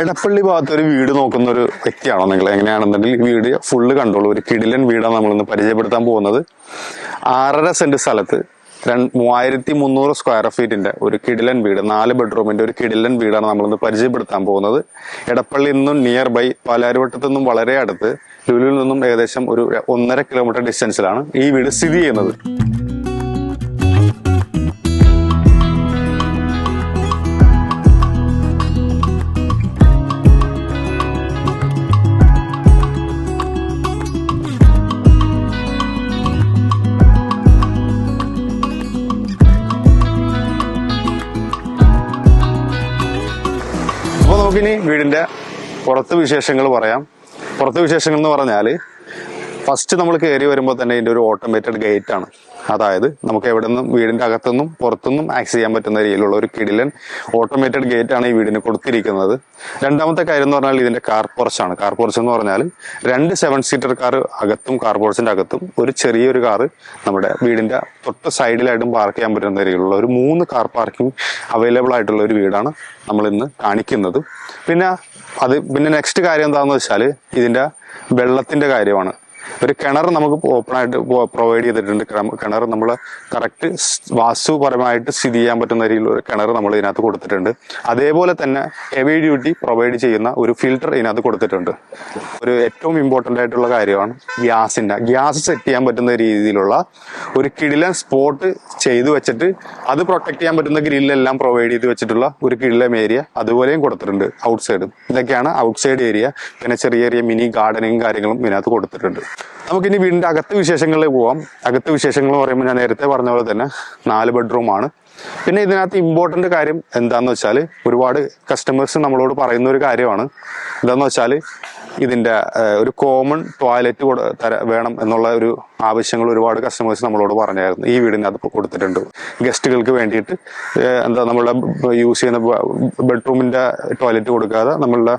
എടപ്പള്ളി ഭാഗത്ത് ഒരു വീട് നോക്കുന്ന ഒരു വ്യക്തിയാണോ നിങ്ങൾ? എങ്ങനെയാണെന്നുണ്ടെങ്കിൽ വീട് ഫുള്ള് കണ്ടോളൂ. ഒരു കിടിലൻ വീടാണ് നമ്മളിന്ന് പരിചയപ്പെടുത്താൻ പോകുന്നത്. ആറര സെന്റ് സ്ഥലത്ത് മൂവായിരത്തി മുന്നൂറ് സ്ക്വയർ ഫീറ്റിന്റെ ഒരു കിടിലൻ വീട് നാല് ബെഡ്റൂമിന്റെ ഒരു കിടിലൻ വീടാണ് നമ്മളിന്ന് പരിചയപ്പെടുത്താൻ പോകുന്നത്. എടപ്പള്ളി നിന്നും നിയർ ബൈ പാലാരിവട്ടത്തു നിന്നും വളരെ അടുത്ത് ലുലുവിൽ നിന്നും ഏകദേശം ഒരു ഒന്നര കിലോമീറ്റർ ഡിസ്റ്റൻസിലാണ് ഈ വീട് സ്ഥിതി ചെയ്യുന്നത്. നമുക്കിനി വീടിന്റെ പുറത്ത് വിശേഷങ്ങൾ പറയാം. പുറത്ത് വിശേഷങ്ങൾ എന്ന് പറഞ്ഞാൽ ഫസ്റ്റ് നമ്മൾ കയറി വരുമ്പോൾ തന്നെ ഇതിന്റെ ഒരു ഓട്ടോമേറ്റഡ് ഗേറ്റ് ആണ്. അതായത് നമുക്ക് എവിടെ നിന്നും വീടിന്റെ അകത്തുനിന്നും പുറത്തുനിന്നും ആക്സസ് ചെയ്യാൻ പറ്റുന്ന രീതിയിലുള്ള ഒരു കിടിലൻ ഓട്ടോമേറ്റഡ് ഗേറ്റ് ആണ് ഈ വീടിന് കൊടുത്തിരിക്കുന്നത്. രണ്ടാമത്തെ കാര്യം എന്ന് പറഞ്ഞാൽ ഇതിന്റെ കാർ പോർച്ചാണ് കാർ പോർച്ച് എന്ന് പറഞ്ഞാൽ രണ്ട് സെവൻ സീറ്റർ കാർ അകത്തും കാർ പോർച്ചിന്റെ അകത്തും ഒരു ചെറിയൊരു കാർ നമ്മുടെ വീടിന്റെ തൊട്ട് സൈഡിലായിട്ടും പാർക്ക് ചെയ്യാൻ പറ്റുന്ന രീതിയിലുള്ള ഒരു മൂന്ന് കാർ പാർക്കിംഗ് അവൈലബിൾ ആയിട്ടുള്ള ഒരു വീടാണ് നമ്മൾ ഇന്ന് കാണിക്കുന്നത്. പിന്നെ അത് പിന്നെ നെക്സ്റ്റ് കാര്യം എന്താണെന്ന് വെച്ചാൽ ഇതിന്റെ വെള്ളത്തിന്റെ കാര്യമാണ്. ഒരു കിണർ നമുക്ക് ഓപ്പൺ ആയിട്ട് പ്രൊവൈഡ് ചെയ്തിട്ടുണ്ട്. കിണർ നമ്മൾ കറക്റ്റ് വാസ്തുപരമായിട്ട് സ്ഥിതി ചെയ്യാൻ പറ്റുന്ന രീതിയിലുള്ള ഒരു കിണർ നമ്മൾ ഇതിനകത്ത് കൊടുത്തിട്ടുണ്ട്. അതേപോലെ തന്നെ ഹെവി ഡ്യൂട്ടി പ്രൊവൈഡ് ചെയ്യുന്ന ഒരു ഫിൽട്ടർ ഇതിനകത്ത് കൊടുത്തിട്ടുണ്ട്. ഒരു ഏറ്റവും ഇമ്പോർട്ടന്റ് ആയിട്ടുള്ള കാര്യമാണ് ഗ്യാസിന്റെ. ഗ്യാസ് സെറ്റ് ചെയ്യാൻ പറ്റുന്ന രീതിയിലുള്ള ഒരു കിടിലൻ സ്പോട്ട് ചെയ്തു വെച്ചിട്ട് അത് പ്രൊട്ടക്ട് ചെയ്യാൻ പറ്റുന്ന ഗ്രില്ലെല്ലാം പ്രൊവൈഡ് ചെയ്ത് വെച്ചിട്ടുള്ള ഒരു കിടിലം ഏരിയ അതുപോലെയും കൊടുത്തിട്ടുണ്ട് ഔട്ട് സൈഡ് ഇതൊക്കെയാണ് ഔട്ട്സൈഡ് ഏരിയ പിന്നെ ചെറിയ ചെറിയ മിനി ഗാർഡനിങ് കാര്യങ്ങളും ഇതിനകത്ത് കൊടുത്തിട്ടുണ്ട്. നമുക്കിനി വീടിന്റെ അകത്ത് വിശേഷങ്ങളിലേക്ക് പോവാം. അകത്ത് വിശേഷങ്ങൾ എന്ന് പറയുമ്പോൾ ഞാൻ നേരത്തെ പറഞ്ഞ പോലെ തന്നെ നാല് ബെഡ്റൂം ആണ്. പിന്നെ ഇതിനകത്ത് ഇമ്പോർട്ടന്റ് കാര്യം എന്താന്ന് വെച്ചാൽ ഒരുപാട് കസ്റ്റമേഴ്സ് നമ്മളോട് പറയുന്ന ഒരു കാര്യമാണ്. എന്താന്ന് വെച്ചാൽ ഇതിന്റെ ഒരു കോമൺ ടോയ്ലറ്റ് വേണം എന്നുള്ള ഒരു ആവശ്യങ്ങൾ ഒരുപാട് കസ്റ്റമേഴ്സ് നമ്മളോട് പറഞ്ഞായിരുന്നു. ഈ വീടിന് അത് കൊടുത്തിട്ടുണ്ട്. ഗസ്റ്റുകൾക്ക് വേണ്ടിയിട്ട് എന്താ നമ്മളുടെ യൂസ് ചെയ്യുന്ന ബെഡ്റൂമിന്റെ ടോയ്ലറ്റ് കൊടുക്കാതെ നമ്മളുടെ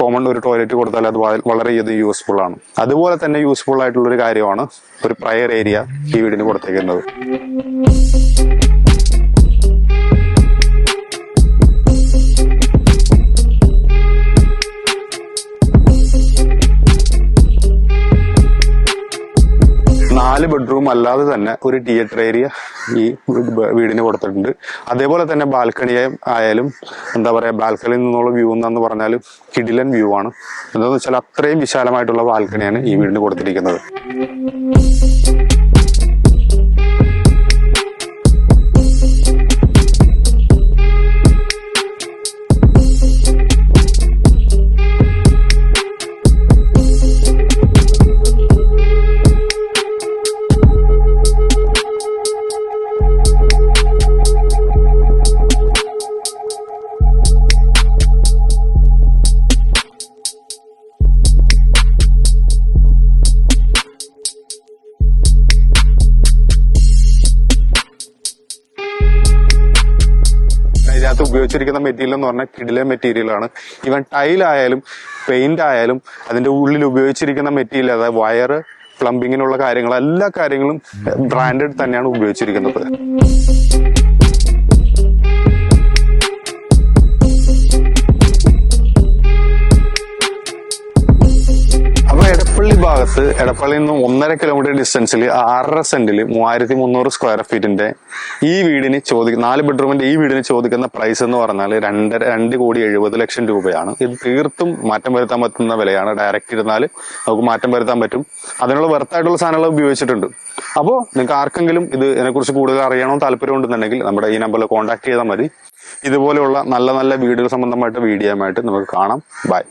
കോമൺ ഒരു ടോയ്ലറ്റ് കൊടുത്താൽ അത് വളരെ വളരെയധികം യൂസ്ഫുൾ ആണ്. അതുപോലെ തന്നെ യൂസ്ഫുൾ ആയിട്ടുള്ള ഒരു കാര്യമാണ് ഒരു പ്രയർ ഏരിയ ഈ വീടിന് കൊടുത്തേക്കുന്നത്. ബെഡ്റൂം അല്ലാതെ തന്നെ ഒരു തിയേറ്റർ ഏരിയ ഈ വീടിന് കൊടുത്തിട്ടുണ്ട്. അതേപോലെ തന്നെ ബാൽക്കണി ആയാലും എന്താ പറയാ ബാൽക്കണിയിൽ നിന്നുള്ള വ്യൂ എന്ന് പറഞ്ഞാൽ കിടിലൻ വ്യൂ ആണ്. എന്താണെന്ന് വെച്ചാൽ അത്രയും വിശാലമായിട്ടുള്ള ബാൽക്കണിയാണ് ഈ വീടിന് കൊടുത്തിരിക്കുന്നത്. ഇതിനകത്ത് ഉപയോഗിച്ചിരിക്കുന്ന മെറ്റീരിയൽ എന്ന് പറഞ്ഞാൽ കിടിലെ മെറ്റീരിയലാണ് ടൈൽ ആയാലും പെയിന്റ് ആയാലും അതിന്റെ ഉള്ളിൽ ഉപയോഗിച്ചിരിക്കുന്ന മെറ്റീരിയൽ അതായത് വയറ് പ്ലംബിങ്ങിനുള്ള കാര്യങ്ങൾ എല്ലാ കാര്യങ്ങളും ബ്രാൻഡഡ് തന്നെയാണ് ഉപയോഗിച്ചിരിക്കുന്നത്. എടപ്പള്ളിയിൽ നിന്ന് ഒന്നര കിലോമീറ്റർ ഡിസ്റ്റൻസിൽ ആറര സെന്റിൽ മൂവായിരത്തി മുന്നൂറ് സ്ക്വയർ ഫീറ്റിന്റെ ഈ വീടിന് ചോദിക്കുന്ന നാല് ബെഡ്റൂമിന്റെ ഈ വീടിന് ചോദിക്കുന്ന പ്രൈസ് എന്ന് പറഞ്ഞാൽ രണ്ടര രണ്ട് കോടി എഴുപത് ലക്ഷം രൂപയാണ്. ഇത് തീർത്തും മാറ്റം വരുത്താൻ പറ്റുന്ന വിലയാണ്. ഡയറക്റ്റ് ഇരുന്നാൽ നമുക്ക് മാറ്റം വരുത്താൻ പറ്റും. അതിനുള്ള വെർത്തായിട്ടുള്ള സാധനങ്ങൾ ഉപയോഗിച്ചിട്ടുണ്ട്. അപ്പോൾ നിങ്ങൾക്ക് ആർക്കെങ്കിലും ഇത് ഇതിനെക്കുറിച്ച് കൂടുതൽ അറിയണോ താല്പര്യം ഉണ്ടെന്നുണ്ടെങ്കിൽ നമ്മുടെ ഈ നമ്പറിൽ കോൺടാക്ട് ചെയ്താൽ മതി. ഇതുപോലെയുള്ള നല്ല നല്ല വീടുകൾ സംബന്ധമായിട്ട് വീഡിയോ ആയിട്ട് നമുക്ക് കാണാം. ബൈ